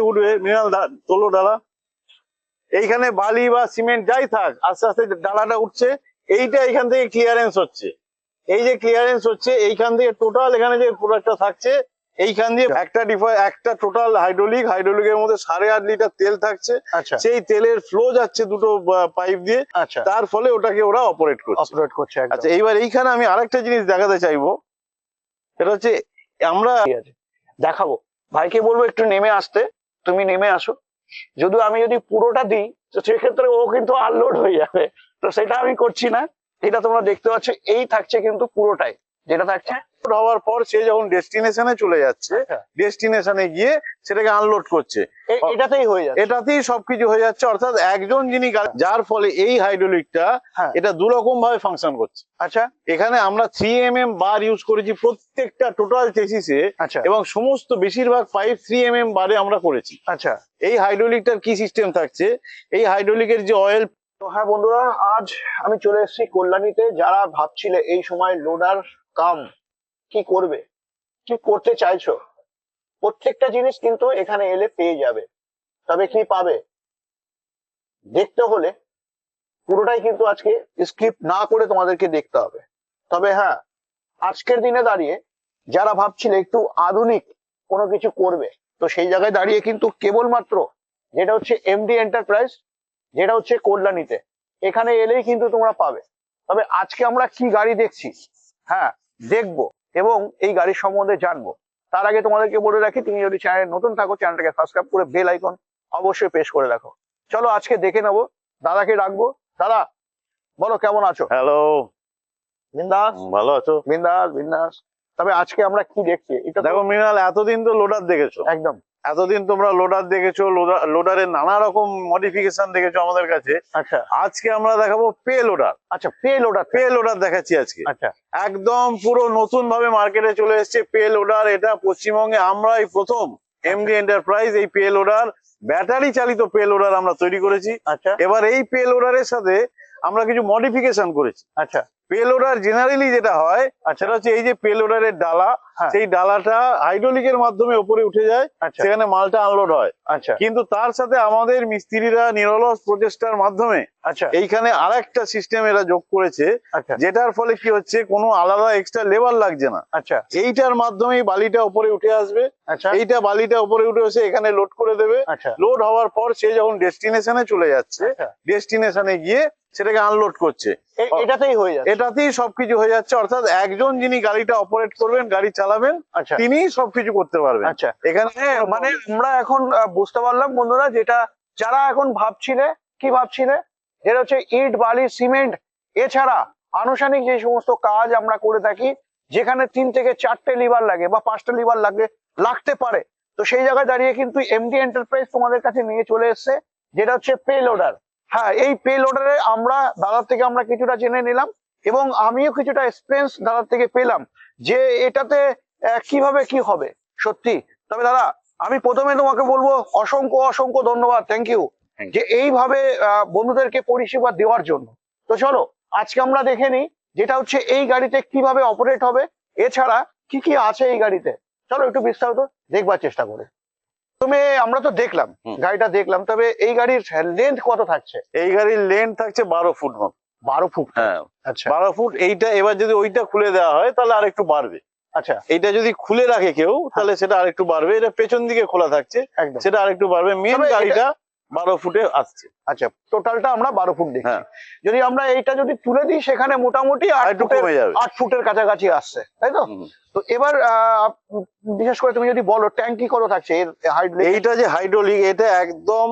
উঠবে মিনাল তোলো ডালা। এইখানে বালি বা সিমেন্ট যাই থাক আস্তে আস্তে ডালাটা উঠছে। এইটা এখান থেকে ক্লিয়ারেন্স হচ্ছে। এই যে ক্লিয়ারেন্স হচ্ছে এইখান থেকে টোটাল এখানে যে প্রোডাক্টটা থাকছে এইখান দিয়ে একটা ডিফাই একটা টোটাল হাইড্রোলিক হাইড্রোলিকের মধ্যে সাড়ে আট লিটার তেল থাকছে। আচ্ছা। সেই তেলের ফ্লো যাচ্ছে দুটো পাইপ দিয়ে। আচ্ছা। তার ফলে ওটাকে ওরা অপারেট করছে। অপারেট করছে আচ্ছা এইবার এইখানে আমি আরেকটা জিনিস দেখাতে চাইব। সেটা হচ্ছে আমরা দেখাবো। ভাইকে বলব একটু নেমে আসতে। তুমি নেমে আসো। যদি আমি যদি পুরোটা দিই, তো সেক্ষেত্রে ও কিন্তু আনলোড হয়ে যাবে। তো সেটা আমি করছি না। এটা তোমরা দেখতে পাচ্ছ, এই থাকছে কিন্তু পুরোটাই। যেটা থাকছে হওয়ার পর সে যখন ডেস্টিনেশনে চলে যাচ্ছে আচ্ছা। ডেস্টিনেশনে গিয়ে সেটাকে আনলোড করছে। এটাতেই হয়ে যাচ্ছে। এটাতেই সবকিছু হয়ে যাচ্ছে। অর্থাৎ একজন যিনি যার ফলে এই হাইড্রোলিকটা হ্যাঁ। এটা দু রকম ভাবে ফাংশন করছে। আচ্ছা। এখানে আমরা three M M bar use করেছি প্রত্যেকটা টোটাল চেসিসে আচ্ছা। এবং সমস্ত বেশিরভাগ পাইপ থ্রি এম এম বারে আমরা করেছি। আচ্ছা। এই হাইড্রোলিকটার কি সিস্টেম থাকছে? এই হাইড্রোলিকের যে অয়েল তো হ্যাঁ বন্ধুরা আজ আমি চলে এসেছি কল্যাণীতে। যারা ভাবছিলে এই সময় লোডার কাম কি করবে? কি করতে চাইছো? প্রত্যেকটা জিনিস কিন্তু এখানে এলে পেয়ে যাবে। তবে কি পাবে? দেখতে হলে পুরোটাই কিন্তু আজকে স্ক্রিপ্ট না করে তোমাদেরকে দেখতে হবে। তবে হ্যাঁ আজকের দিনে দাঁড়িয়ে যারা ভাবছিলে একটু আধুনিক কোনো কিছু করবে, তো সেই জায়গায় দাঁড়িয়ে কিন্তু কেবলমাত্র যেটা হচ্ছে এমডি এন্টারপ্রাইজ যেটা হচ্ছে কল্যাণীতে, এখানে এলেই কিন্তু তোমরা পাবে। তবে আজকে আমরা কি গাড়ি দেখছি? হ্যাঁ দেখব। এবং এই গাড়ির সম্বন্ধে জানব। তার আগে তোমাদেরকে বলে রাখি তুমি যদি চ্যানেলে নতুন থাকো চ্যানেলটাকে সাবস্ক্রাইব করে বেল আইকন অবশ্যই প্রেস করে রাখো। চলো আজকে দেখে নেব দাদাকে রাখব দাদা বলো কেমন আছো? হ্যালো বিন্দাস। ভালো আছো? বিন্দাস বিন্দাস। তবে আজকে আমরা কি দেখছি? এটা দেখো মৃণাল এতদিন তো লোডার দেখেছ। একদম। এতদিন তোমরা লোডার দেখেছ লোডারের নানা রকম মডিফিকেশন দেখেছ আমাদের কাছে। আচ্ছা। আজকে আমরা দেখাবো পে লোডার আচ্ছা পে লোডার পে লোডার দেখাচ্ছি আজকে। আচ্ছা। একদম পুরো নতুন ভাবে মার্কেটে চলে এসেছে পে লোডার এটা পশ্চিমবঙ্গে আমরাই প্রথম এমডি এন্টারপ্রাইজ এই পে লোডার ব্যাটারি চালিত পে লোডার আমরা তৈরি করেছি। আচ্ছা। এবার এই পে লোডারের সাথে আমরা কিছু মডিফিকেশন করেছি। আচ্ছা। পে লোডার জেনারেলি যেটা হয় সেটা হচ্ছে এই যে পে লোডারের ডালা। সেই ডালাটা হাইড্রোলিকের মাধ্যমে উপরে উঠে যায় আচ্ছা। সেখানে মালটা আনলোড হয়। আচ্ছা। কিন্তু তার সাথে আমাদের মিস্ত্রিরা নিরলস প্রচেষ্টার মাধ্যমে আচ্ছা। এইখানে আরেকটা সিস্টেম এরা যোগ করেছে আচ্ছা। যেটার ফলে কি হচ্ছে কোনো আলাদা এক্সট্রা লেবার লাগছে না। আচ্ছা। এইটার মাধ্যমেই বালিটা উপরে উঠে আসবে। আচ্ছা। এইটা বালিটা উপরে উঠে এসে এখানে লোড করে দেবে। আচ্ছা। লোড হওয়ার পর সে যখন ডেস্টিনেশনে চলে যাচ্ছে আচ্ছা। ডেস্টিনেশনে গিয়ে সেটাকে আনলোড করছে। এটাতেই হয়ে যাচ্ছে। এটাতেই সবকিছু হয়ে যাচ্ছে। অর্থাৎ একজন যিনি গাড়িটা অপারেট করবেন গাড়ি চালাবেন আচ্ছা। তিনি সবকিছু করতে পারবেন। আচ্ছা। এখানে মানে আমরা এখন বুঝতে পারলাম বন্ধুরা যেটা যারা এখন ভাবছিলে কি ভাবছিলে? যেটা হচ্ছে ইট বালি সিমেন্ট এছাড়া আনুষ্ঠানিক যে সমস্ত কাজ আমরা করে থাকি যেখানে তিন থেকে চারটে লিভার লাগে বা পাঁচটা লিভার লাগে লাগতে পারে। তো সেই জায়গায় দাঁড়িয়ে কিন্তু এমডি এন্টারপ্রাইজ তোমাদের কাছে নিয়ে চলে এসেছে যেটা হচ্ছে পে লোডার হ্যাঁ এই পে লোডারে আমরা দাদার থেকে আমরা কিছুটা জেনে নিলাম এবং আমিও কিছুটা এক্সপিরিয়েন্স দাদার থেকে পেলাম যে এটাতে কীভাবে কি হবে? সত্যি? তবে দাদা আমি প্রথমে তোমাকে বলব অসংখ্য অসংখ্য ধন্যবাদ থ্যাংক ইউ যে এইভাবে বন্ধুদেরকে পরিষেবা দেওয়ার জন্য। তো চলো আজকে আমরা দেখে নিই যেটা হচ্ছে এই গাড়িতে কীভাবে অপারেট হবে। এছাড়া কি কি আছে এই গাড়িতে? চলো একটু বিস্তারিত দেখবার চেষ্টা করে। তুমি আমরা তো দেখলাম গাড়িটা দেখলাম তবে এই গাড়ির লেন্থ কত থাকছে? এই গাড়ির লেন্থ থাকছে বারো ফুট মতো। বারো ফুট? হ্যাঁ। আচ্ছা। বারো ফুট এইটা এবার যদি ওইটা খুলে দেওয়া হয় তাহলে আর একটু বাড়বে। আচ্ছা। এইটা যদি খুলে রাখে কেউ তাহলে সেটা আরেকটু বাড়বে। এটা পেছন দিকে খোলা থাকছে। সেটা আরেকটু বাড়বে। মেন গাড়িটা বারো ফুটে আসছে। আচ্ছা টোটালটা আমরা বারো ফুট দেখছি। হ্যাঁ। যদি আমরা এইটা যদি তুলে দিই সেখানে মোটামুটি আট ফুটের কাছাকাছি আসছে তাই তো? তো এবার আহ, বিশেষ করে তুমি যদি বলো ট্যাঙ্কি কত থাকছে? এইটা যে হাইড্রোলিক এটা একদম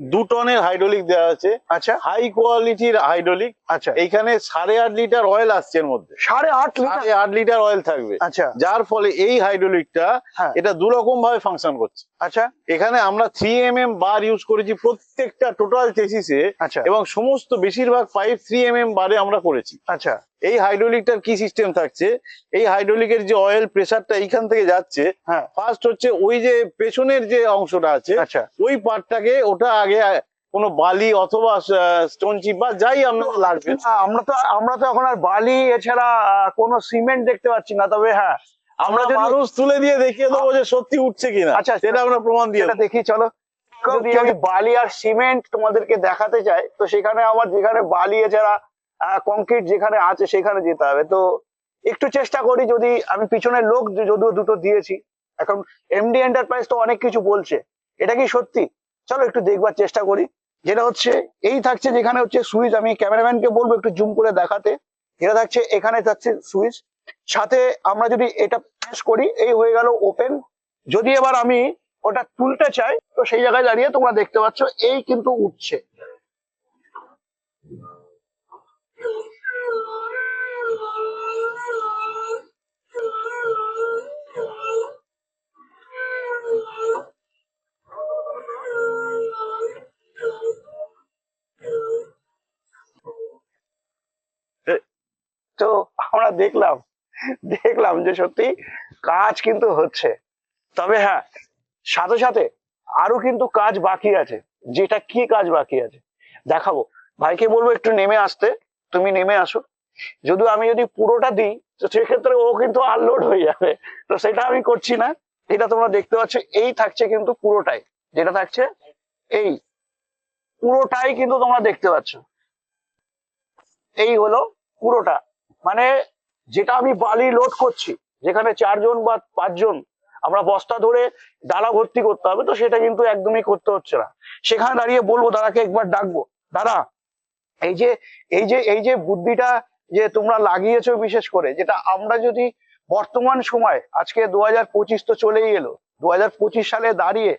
দু টনের হাইড্রোলিক দেওয়া আছে। আচ্ছা। হাই কোয়ালিটির হাইড্রোলিক আচ্ছা। এইখানে সাড়ে আট লিটার অয়েল আসছে এর মধ্যে। সাড়ে আট লিটার? সাড়ে আট লিটার অয়েল থাকবে। আচ্ছা। যার ফলে এই হাইড্রোলিকটা হ্যাঁ। এটা দু রকম ভাবে ফাংশন করছে। আচ্ছা। এখানে আমরা three M M bar use করেছি প্রত্যেকটা টোটাল চেসিসে আচ্ছা। এবং সমস্ত বেশিরভাগ পাইপ থ্রি এম এম বারে আমরা করেছি। আচ্ছা। এই হাইড্রোলিকটার কি সিস্টেম থাকছে? এই হাইড্রোলিকের যে অয়েল প্রেসারটা এইখান থেকে যাচ্ছে হ্যাঁ। ফার্স্ট হচ্ছে ওই যে পেছনের যে অংশটা আছে আচ্ছা। ওই পার্টটাকে ওটা আগে কোনো বালি অথবা স্টোন চিপ বা যাই আপনার লাগবে আমরা তো আমরা তো এখন আর বালি এছাড়া কোনো সিমেন্ট দেখতে পাচ্ছি না তবে হ্যাঁ আমরা যদি- মানুষ তুলে দিয়ে দেখিয়ে দেবো যে সত্যি উঠছে কিনা। আচ্ছা, সেটা আমরা প্রমাণ দিয়ে এটা দেখি চলো। যদি আমি বালি আর সিমেন্ট তোমাদেরকে দেখাতে চাই তো সেখানে আমার যেখানে বালি এছাড়া কংক্রিট যেখানে আছে সেখানে যেতে হবে। তো একটু চেষ্টা করি যদি আমি পিছনে লোক যদিও দুটো দিয়েছি, এখন এমডি এন্টারপ্রাইজ তো অনেক কিছু বলছে। এটা কি সত্যি? চলো একটু দেখবার চেষ্টা করি। যেটা হচ্ছে, এই থাকছে যেখানে হচ্ছে সুইচ, আমি ক্যামেরাম্যানকে বলব একটু জুম করে দেখাতে। এটা থাকছে, এখানে থাকছে সুইচ। সাথে আমরা যদি এটা প্রেস করি, এই হয়ে গেল ওপেন যদি এবার আমি ওটা তুলতে চাই, তো সেই জায়গায় দাঁড়িয়ে তোমরা দেখতে পাচ্ছ, এই কিন্তু উঠছে। তো আমরা দেখলাম দেখলাম যে সত্যি কাজ কিন্তু হচ্ছে। তবে হ্যাঁ সাথে সাথে আরও কিন্তু কাজ বাকি আছে। যেটা কি কাজ বাকি আছে? দেখাবো। ভাইকে বলব একটু নেমে আসতে। তুমি নেমে আসো। যদি আমি যদি পুরোটা দিই, তো সেক্ষেত্রে ও কিন্তু আনলোড হয়ে যাবে। তো সেটা আমি করছি না। এটা তোমরা দেখতে পাচ্ছ, এই থাকছে কিন্তু পুরোটাই। যেটা থাকছে, এই পুরোটাই কিন্তু তোমরা দেখতে পাচ্ছ। এই হলো পুরোটা। মানে যেটা আমি বালি লোড করছি, যেখানে চারজন বা পাঁচজন, আমরা বস্তা ধরে ডালা ভর্তি করতে হবে, তো সেটা কিন্তু একদমই করতে হচ্ছে না। সেখানে দাঁড়িয়ে বলব, দাদাকে একবার ডাকবো, দাদা, এই যে এই যে এই যে বুদ্ধিটা যে তোমরা লাগিয়েছো বিশেষ করে, যেটা আমরা যদি বর্তমান সময়, আজকে দু হাজার পঁচিশ তো চলেই এলো, দু হাজার পঁচিশ সালে দাঁড়িয়ে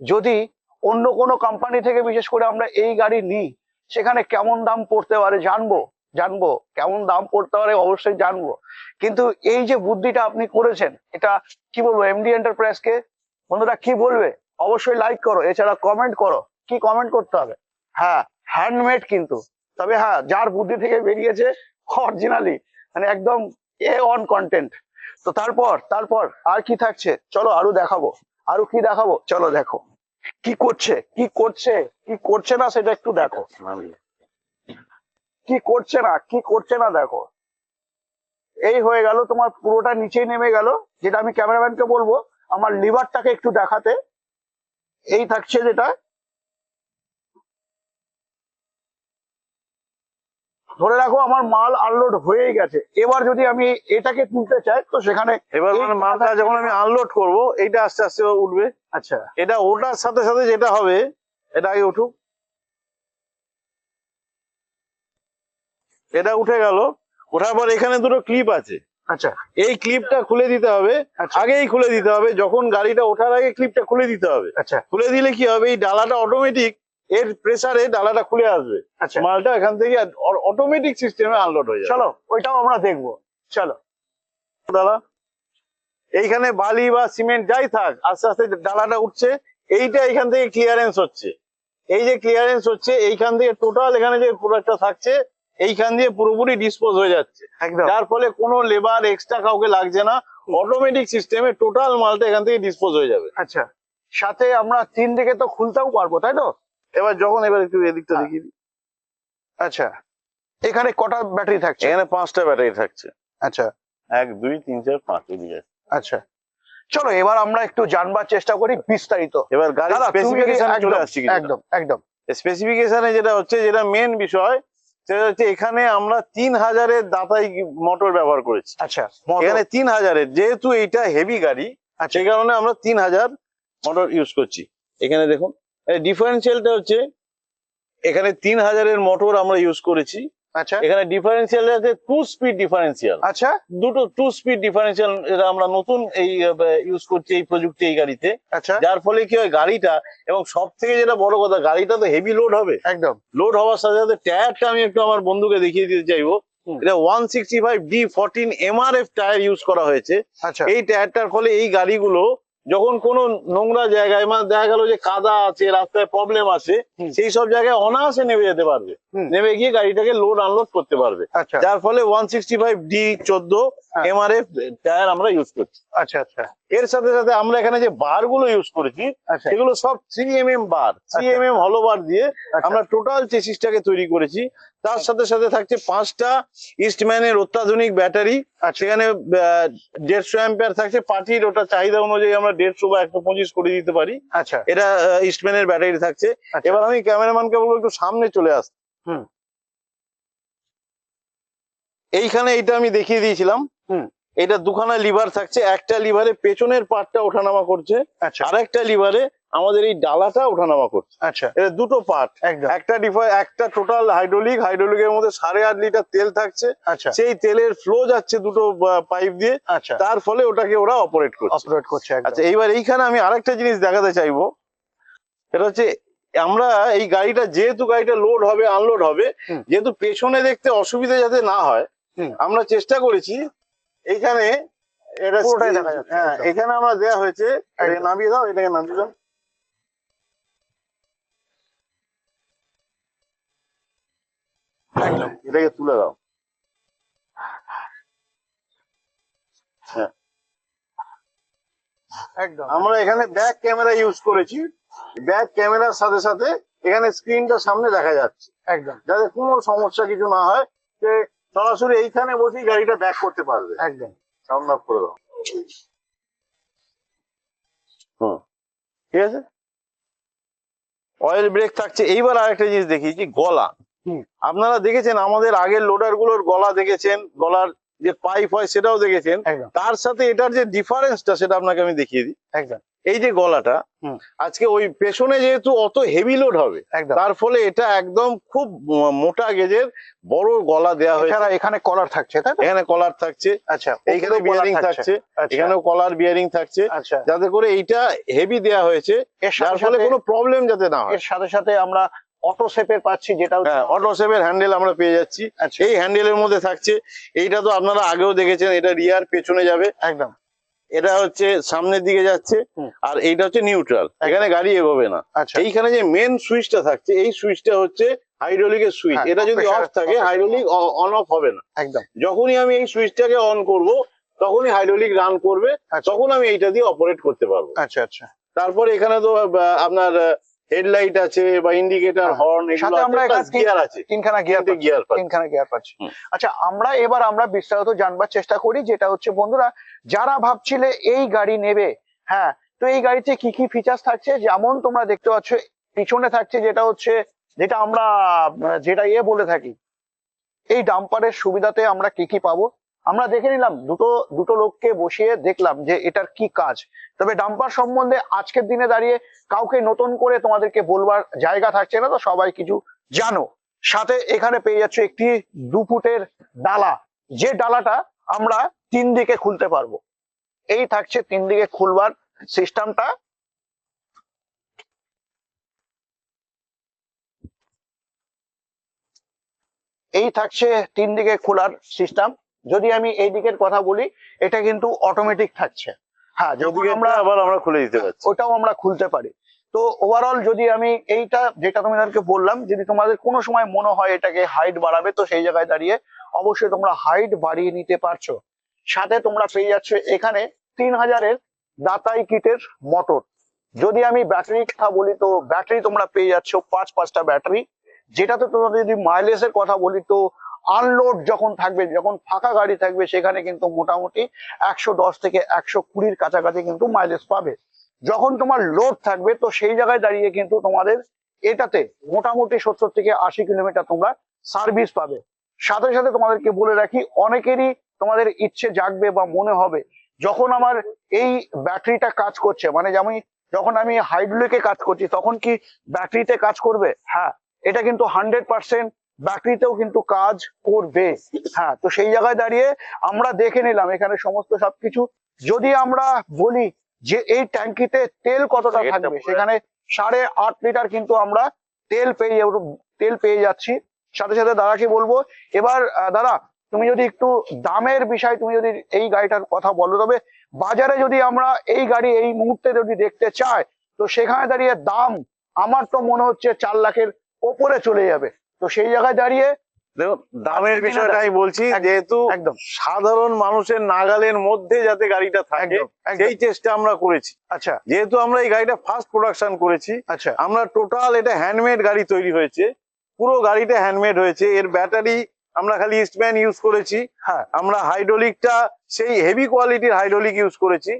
যদি অন্য কোনো কোম্পানি থেকে বিশেষ করে আমরা এই গাড়ি নিই, সেখানে কেমন দাম পড়তে পারে জানব? জানব, কেমন দাম পড়তে পারে অবশ্যই জানব। কিন্তু এই যে বুদ্ধিটা আপনি করেছেন, এটা কি বলব এমডি এন্টারপ্রাইজ কে? বন্ধুরা, কি বলবে? অবশ্যই লাইক করো, এছাড়া কমেন্ট করো, কি কমেন্ট করতে হবে? হ্যাঁ হ্যান্ডমেড কিন্তু। তবে হ্যাঁ যার বুদ্ধি থেকে বেরিয়েছে অরিজিনালি মানে একদম এ অন কন্টেন্ট তো তারপর তারপর আর কি থাকছে? চলো আরও দেখাবো। আরও কি দেখাবো? চলো দেখো। কি করছে? কি করছে? কি করছে না, সেটা একটু দেখো। কি করছে না কি করছে না দেখো। এই হয়ে গেল তোমার পুরোটা নিচেই নেমে গেল যেটা আমি ক্যামেরাম্যানকে বলব আমার লিভারটাকে একটু দেখাতে। এই থাকছে যেটা। ধরে রাখো আমার মাল আনলোড হয়েই গেছে। এবার যদি আমি এটাকে তুলতে চাই তো সেখানে এবার মানে মালটা যখন আমি আনলোড করব এইটা আস্তে আস্তে উঠবে। আচ্ছা। এটা ওটার সাথে সাথে যেটা হবে এটা আগে উঠুক। এটা উঠে গেল ওঠার পর এখানে দুটো ক্লিপ আছে। আচ্ছা। এই ক্লিপটা খুলে দিতে হবে আচ্ছা। আগেই খুলে দিতে হবে যখন গাড়িটা ওঠার আগে ক্লিপটা খুলে দিতে হবে। আচ্ছা। খুলে দিলে কি হবে এই ডালাটা অটোমেটিক এর প্রেসারে ডালাটা খুলে আসবে। আচ্ছা। মালটা এখান থেকে অটোমেটিক সিস্টেমে আনলোড হয়ে যাবে। চলো ওইটাও আমরা দেখব। চলো। ডালা এইখানে বালি বা সিমেন্ট যাই থাক আস্তে আস্তে ডালাটা উঠছে এইটা এইখান থেকে ক্লিয়ারেন্স হচ্ছে। এই যে ক্লিয়ারেন্স হচ্ছে এইখান থেকে টোটাল এখানে যে প্রোডাক্টটা থাকছে এইখান দিয়ে পুরোপুরি ডিসপোজ হয়ে যাচ্ছে। যার ফলে কোনো লেবার এক্সট্রা কাউকে লাগছে না। অটোমেটিক সিস্টেমে টোটাল মালটা এখান থেকে ডিসপোজ হয়ে যাবে। আচ্ছা। সাথে আমরা তিন দিকে তো খুলতেও পারব তাই তো? এবার যখন এবার একটু এদিকটা হ্যাঁ। দিই। আচ্ছা এখানে কটা ব্যাটারি থাকছে? এখানে পাঁচটা ব্যাটারি থাকছে। আচ্ছা। এক দুই তিন চার পাঁচ এদিকে আচ্ছা। চলো এবার আমরা একটু জানবার চেষ্টা করি বিস্তারিত। এবার কি- স্পেসিফিকেশন চলে আসছি একদম একদম। স্পেসিফিকেশনে যেটা হচ্ছে যেটা মেন বিষয় সেটা হচ্ছে এখানে আমরা তিন হাজারের দাতাই মোটর ব্যবহার করেছি। আচ্ছা এখানে তিন হাজারের যেহেতু এইটা হেভি গাড়ি আচ্ছা। সেই কারণে আমরা তিন হাজার মোটর ইউজ করছি। এখানে দেখুন ডিফারেন্সিয়ালটা হচ্ছে এখানে তিন হাজারের মোটর আমরা ইউজ করেছি। আচ্ছা। এখানে ডিফারেন্সিয়াল আছে টু স্পিড ডিফারেন্সিয়াল আচ্ছা। দুটো টু স্পিড ডিফারেন্সিয়াল এটা আমরা নতুন এই ইউজ করছি এই প্রযুক্তি এই গাড়িতে। আচ্ছা। যার ফলে কি হয় গাড়িটা এবং সব থেকে যেটা বড় কথা গাড়িটা তো হেভি লোড হবে। একদম। লোড হওয়ার সাথে সাথে টায়ারটা আমি একটু আমার বন্ধুকে দেখিয়ে দিতে চাইব। এটা one sixty five D fourteen MRF tyre use করা হয়েছে। আচ্ছা। এই টায়ারটার ফলে এই গাড়িগুলো যখন কোনো নোংরা জায়গায় মানে দেখা গেল যে কাদা আছে রাস্তায় প্রবলেম আছে সেই সব জায়গায় অনায়াসে নেমে যেতে পারবে। নেমে গিয়ে গাড়িটাকে লোড আনলোড করতে পারবে। আচ্ছা। যার ফলে ওয়ান সিক্সটি ফাইভ ডি চোদ্দ। এমআরএফ টায়ার আমরা ইউজ করছি। আচ্ছা আচ্ছা। এর সাথে সাথে আমরা এখানে যে বারগুলো ইউজ করেছি আচ্ছা। সেগুলো সব three M M bar three M M হলো বার দিয়ে আচ্ছা। আমরা টোটাল চেসিসটাকে তৈরি করেছি। তার সাথে সাথে থাকছে পাঁচটা ইস্টম্যানের অত্যাধুনিক ব্যাটারি। আচ্ছা। সেখানে দেড়শো অ্যাম্পিয়ার থাকছে। পার্টির ওটা চাহিদা অনুযায়ী আমরা দেড়শো বা একশো পঁচিশ করে দিতে পারি। আচ্ছা। এটা ইস্টম্যানের ব্যাটারি থাকছে। আচ্ছা। এবার আমি ক্যামেরাম্যানকে বলব একটু সামনে চলে আস। হুম। এইখানে এটা আমি দেখিয়ে দিয়েছিলাম। হুম। এটা দুখানা লিভার থাকছে। একটা লিভারে পেছনের পার্টটা ওঠানামা করছে। আচ্ছা। আর একটা লিভারে আমাদের এই ডালাটা ওঠানামা করছে। আচ্ছা। এটা দুটো পার্ট একটা ডিফার একটা টোটাল হাইড্রোলিক হাইড্রোলিকের মধ্যে সাড়ে আট লিটার তেল থাকছে। আচ্ছা। সেই তেলের ফ্লো যাচ্ছে দুটো পাইপ দিয়ে। আচ্ছা। তার ফলে ওটাকে ওরা অপারেট করছে। অপারেট করছে আচ্ছা এইবার এইখানে আমি আরেকটা জিনিস দেখাতে চাইব। এটা হচ্ছে আমরা এই গাড়িটা যেহেতু গাড়িটা লোড হবে আনলোড হবে যেহেতু পেছনে দেখতে অসুবিধা যাতে না হয় আমরা চেষ্টা করেছি এইখানে এটা হ্যাঁ এখানে আমরা দেয়া হয়েছে নামিয়ে দাও এটাকে নামিয়ে দাও। এটাকে তুলে দাও। একদম। আমরা এখানে ব্যাক ক্যামেরা ইউজ করেছি। ব্যাক ক্যামেরার সাথে সাথে এখানে স্ক্রিনটা সামনে দেখা যাচ্ছে। একদম। যাতে কোনো সমস্যা কিছু না হয় যে সরাসরি এইখানে বসেই গাড়িটা ব্যাক করতে পারবে। একদম। সাউন্ড অফ করে দাও। হুম। ঠিক আছে? অয়েল ব্রেক থাকছে। এইবার আরেকটা জিনিস দেখিয়েছি গলা। হুম। আপনারা দেখেছেন আমাদের আগের লোডারগুলোর গলা দেখেছেন গলার যে পাইপ হয় সেটাও দেখেছেন। তার সাথে এটার যে ডিফারেন্সটা সেটা আপনাকে আমি দেখিয়ে দিই। একদম। এই যে গলাটা আজকে ওই পেছনে যেহেতু অত হেভি লোড হবে তার ফলে এটা একদম খুব মোটা গেজের বড় গলা দেওয়া হয়েছে। এখানে কলার থাকছে এখানে কলার থাকছে। আচ্ছা এইখানে বিয়ারিং থাকছে। আচ্ছা। এখানেও কলার বিয়ারিং থাকছে। আচ্ছা। যাতে করে এইটা হেভি দেওয়া হয়েছে এর যার ফলে সাথে কোনো প্রবলেম যাতে না হয়। এর সাথে সাথে আমরা অটো শেপের পাচ্ছি যেটা হ্যাঁ অটো সেভের হ্যান্ডেল আমরা পেয়ে যাচ্ছি। আচ্ছা। এই হ্যান্ডেলের মধ্যে থাকছে এইটা তো আপনারা আগেও দেখেছেন এটা রিয়ার পেছনে যাবে। একদম। এটা হচ্ছে সামনের দিকে যাচ্ছে আর এইটা হচ্ছে নিউট্রাল এখানে গাড়ি এগোবে না। আচ্ছা। এইখানে যে মেন সুইচটা থাকছে এই সুইচটা হচ্ছে হাইড্রোলিকের সুইচ হ্যাঁ, এটা যদি অফ থাকে হাইড্রোলিক অন অফ হবে না। একদম। যখনই আমি এই সুইচটাকে অন করব তখনই হাইড্রোলিক রান করবে আচ্ছা। তখন আমি এইটা দিয়ে অপারেট করতে পারব। আচ্ছা আচ্ছা। তারপর এখানে তো আপনার হেডলাইট আছে বা ইন্ডিকেটর হ্যাঁ। হর্ন এগুলো সাথে আমরা গিয়ার আছে। তিনখানা গিয়ার গিয়ার তিনখানা গিয়ার পাচ্ছি। আচ্ছা আমরা এবার আমরা বিস্তারিত জানবার চেষ্টা করি যেটা হচ্ছে বন্ধুরা যারা ভাবছিলে এই গাড়ি নেবে হ্যাঁ তো এই গাড়িতে কি কি ফিচার্স থাকছে? যেমন তোমরা দেখতে পাচ্ছ পিছনে থাকছে যেটা হচ্ছে যেটা আমরা যেটা ইয়ে বলে থাকি এই ডাম্পারের সুবিধাতে আমরা কি কি পাবো? আমরা দেখে নিলাম, দুটো দুটো লোককে বসিয়ে দেখলাম যে এটার কি কাজ। তবে ডাম্পার সম্বন্ধে আজকের দিনে দাঁড়িয়ে কাউকে নতুন করে তোমাদেরকে বলবার জায়গা থাকছে না, তো সবাই কিছু জানো। সাথে এখানে পেয়ে যাচ্ছে একটি দু ফুটের ডালা, যে ডালাটা আমরা তিন দিকে খুলতে পারব। এই থাকছে তিন দিকে খুলবার সিস্টেমটা। এই থাকছে তিন দিকে খোলার সিস্টেম। যদি আমি এই দিকের কথা বলি এটা কিন্তু অটোমেটিক থাকছে। হ্যাঁ আমরা আবার আমরা খুলে দিতে পারছি। ওটাও আমরা খুলতে পারি। তো ওভারঅল যদি আমি এইটা যেটা তোমাদেরকে বললাম যদি তোমাদের কোনো সময় মনে হয় এটাকে হাইট বাড়াবে তো সেই জায়গায় দাঁড়িয়ে অবশ্যই তোমরা হাইট বাড়িয়ে নিতে পারছ। সাথে তোমরা পেয়ে যাচ্ছ এখানে তিন হাজারের দাতাই কিটের মোটর যদি আমি ব্যাটারি কথা বলি তো ব্যাটারি তোমরা পেয়ে যাচ্ছ পাঁচ পাঁচটা ব্যাটারি যেটাতে তোমাদের যদি মাইলেজের কথা বলি তো আনলোড যখন থাকবে, যখন ফাঁকা গাড়ি থাকবে, সেখানে কিন্তু মোটামুটি একশো দশ থেকে একশো কুড়ির কাছাকাছি কিন্তু মাইলেজ পাবে। যখন তোমার লোড থাকবে, তো সেই জায়গায় দাঁড়িয়ে কিন্তু তোমাদের এটাতে মোটামুটি সত্তর থেকে আশি কিলোমিটার তোমরা সার্ভিস পাবে। সাথে সাথে তোমাদেরকে বলে রাখি, অনেকেরই তোমাদের ইচ্ছে জাগবে বা মনে হবে, যখন আমার এই ব্যাটারিটা কাজ করছে মানে যেমন যখন আমি হাইড্রোলিকে কাজ করছি, তখন কি ব্যাটারিতে কাজ করবে? হ্যাঁ এটা কিন্তু হান্ড্রেড পার্সেন্ট ব্যাটারিতেও কিন্তু কাজ করবে। হ্যাঁ তো সেই জায়গায় দাঁড়িয়ে আমরা দেখে নিলাম এখানে সমস্ত সবকিছু। যদি আমরা বলি যে এই ট্যাঙ্কিতে তেল কতটা থাকবে সেখানে সাড়ে আট লিটার কিন্তু আমরা তেল পেয়ে যাব- তেল পেয়ে যাচ্ছি। সাথে সাথে দাদাকে বলব এবার দাদা তুমি যদি একটু দামের বিষয় তুমি যদি এই গাড়িটার কথা বলো তবে বাজারে যদি আমরা এই গাড়ি এই মুহূর্তে যদি দেখতে চাই তো সেখানে দাঁড়িয়ে দাম আমার তো মনে হচ্ছে চার লাখের ওপরে চলে যাবে। তো সেই জায়গায় দাঁড়িয়ে দামের বিষয়টা আমি বলছি যেহেতু একদম। সাধারণ মানুষের নাগালের মধ্যে যাতে গাড়িটা থাকে সেই চেষ্টা আমরা করেছি। আচ্ছা। যেহেতু আমরা এই গাড়িটা ফার্স্ট প্রোডাকশন করেছি আচ্ছা। আমরা টোটাল এটা হ্যান্ডমেড গাড়ি তৈরি হয়েছে পুরো গাড়িটা হ্যান্ডমেড হয়েছে এর ব্যাটারি আমরা খালি ইস্টম্যান ইউজ করেছি হ্যাঁ। আমরা হাইড্রোলিকটা সেই হেভি কোয়ালিটির হাইড্রোলিক ইউজ করেছি।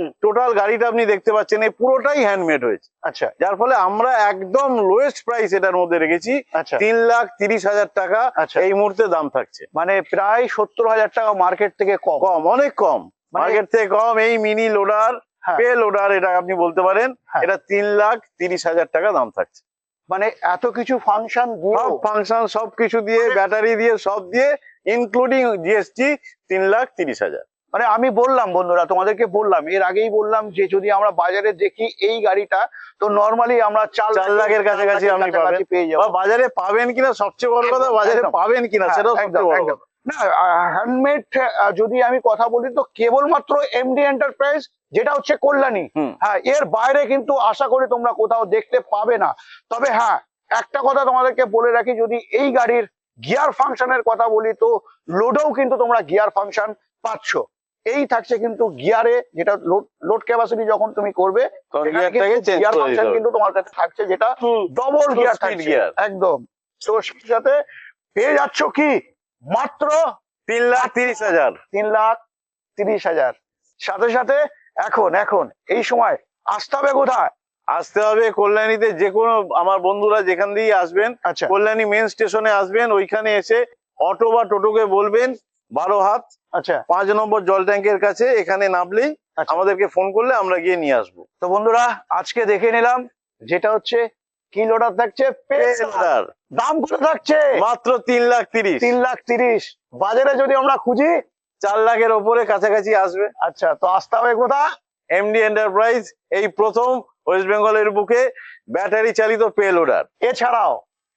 টোটাল গাড়িটা আপনি দেখতে পাচ্ছেন এই পুরোটাই হ্যান্ডমেড হয়েছে। আচ্ছা। যার ফলে আমরা একদম লোয়েস্ট প্রাইস এটার মধ্যে রেখেছি। আচ্ছা। তিন লাখ তিরিশ হাজার টাকা আচ্ছা। এই মুহূর্তে দাম থাকছে। মানে প্রায় সত্তর হাজার টাকা মার্কেট থেকে কম। অনেক কম। মানে- মার্কেট থেকে কম এই মিনি লোডার। পে লোডার এটা আপনি বলতে পারেন হ্যাঁ। এটা তিন লাখ তিরিশ হাজার টাকা দাম থাকছে। মানে এত কিছু ফাংশন সব ফাংশন সব কিছু দিয়ে ব্যাটারি দিয়ে সব দিয়ে ইনক্লুডিং জিএসটি তিন লাখ তিরিশ হাজার। মানে আমি বললাম বন্ধুরা তোমাদেরকে বললাম এর আগেই বললাম যে যদি আমরা বাজারে দেখি এই গাড়িটা তো নর্মালি আমরা চার চার লাখের কাছাকাছি আপনি। পেয়ে যাব বাজারে পাবেন কিনা সবচেয়ে বড় কথা বাজারে পাবেন কিনা হ্যাঁ, একদম, সবচেয়ে বড় কথা। না হ্যান্ডমেড যদি আমি কথা বলি তো কেবলমাত্র এমডি এন্টারপ্রাইজ যেটা হচ্ছে কল্যাণী। হ্যাঁ এর বাইরে কিন্তু আশা করি তোমরা কোথাও দেখতে পাবে না তবে হ্যাঁ একটা কথা তোমাদেরকে বলে রাখি যদি এই গাড়ির গিয়ার ফাংশনের কথা বলি তো লোডেও কিন্তু তোমরা গিয়ার ফাংশন পাচ্ছ এই থাকছে কিন্তু গিয়ারে যেটা লোড লোড ক্যাপাসিটি যখন তুমি করবে গিয়ার ফাংশন কিন্তু তোমার কাছে থাকছে যেটা ডবল গিয়ার থাকছে। একদম। তো সেই সাথে পেয়ে যাচ্ছ কি? মাত্র তিন লাখ তিরিশ হাজার। তিন লাখ তিরিশ হাজার। সাথে সাথে এখন এখন এই সময় আসতে হবে কোথায়? আসতে হবে কল্যাণীতে যে কোনো আমার বন্ধুরা যেখান দিয়ে আসবেন আচ্ছা। কল্যাণী মেন স্টেশনে আসবেন ওইখানে এসে অটো বা টোটোকে বলবেন বারো হাত আচ্ছা। পাঁচ নম্বর জল ট্যাঙ্কের কাছে এখানে নামলেই আচ্ছা। আমাদেরকে ফোন করলে আমরা গিয়ে নিয়ে আসব। তো বন্ধুরা আজকে দেখে নিলাম যেটা হচ্ছে কি লোডার থাকছে? দাম কত থাকছে? মাত্র তিন লাখ তিরিশ। তিন লাখ তিরিশ। বাজারে যদি আমরা খুঁজি চার লাখের ওপরে কাছাকাছি আসবে। আচ্ছা তো আসতে হবে কোথায় এমডি এন্টারপ্রাইজ এই প্রথম ওয়েস্ট বেঙ্গলের বুকে ব্যাটারি চালিত পে লোডার এছাড়াও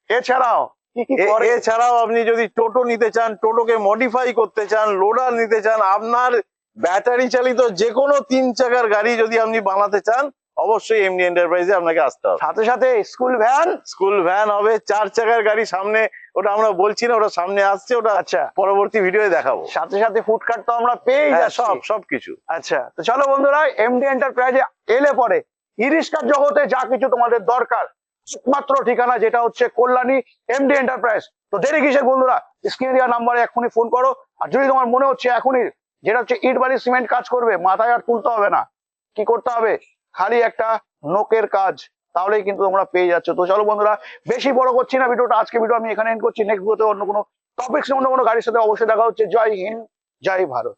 এছাড়াও কি কি করে? এছাড়াও আপনি যদি টোটো নিতে চান টোটোকে মডিফাই করতে চান লোডার নিতে চান আপনার ব্যাটারি চালিত যে কোনো তিন চাকার গাড়ি যদি আপনি বানাতে চান অবশ্যই এমডি এন্টারপ্রাইজে আপনাকে আসতে হবে। সাথে সাথে স্কুল ভ্যান স্কুল ভ্যান হবে চার চাকার গাড়ি সামনে ওটা আমরা বলছি না ওটা সামনে আসছে ওটা আচ্ছা। পরবর্তী ভিডিওয়ে দেখাবো। সাথে সাথে ফুডকার্ট তো আমরা পেয়েই হ্যাঁ, যাচ্ছি। সব সবকিছু আচ্ছা তো চলো বন্ধুরা এমডি এন্টারপ্রাইজে এলে পরে ইরিশকার জগতে যা কিছু তোমাদের দরকার একমাত্র ঠিকানা যেটা হচ্ছে কল্যাণী এমডি এন্টারপ্রাইজ তো দেরি কিসের বন্ধুরা? স্ক্রিনে দেওয়া নাম্বারে এখনই ফোন করো। আর যদি তোমার মনে হচ্ছে এখনই যেটা হচ্ছে ইট বাড়ি সিমেন্ট কাজ করবে, মাথায় আর তুলতে হবে না। কি করতে হবে? খালি একটা নোকের কাজ। তাহলেই কিন্তু তোমরা পেয়ে যাচ্ছ। তো চলো বন্ধুরা, বেশি বড় করছি না ভিডিওটা। আজকে ভিডিও আমি এখানে এন্ড করছি। নেক্সট ভিডিওতে অন্য কোনো টপিক্স অন্য কোনো গাড়ির সাথে অবশ্যই দেখা হচ্ছে। জয় হিন্দ, জয় ভারত।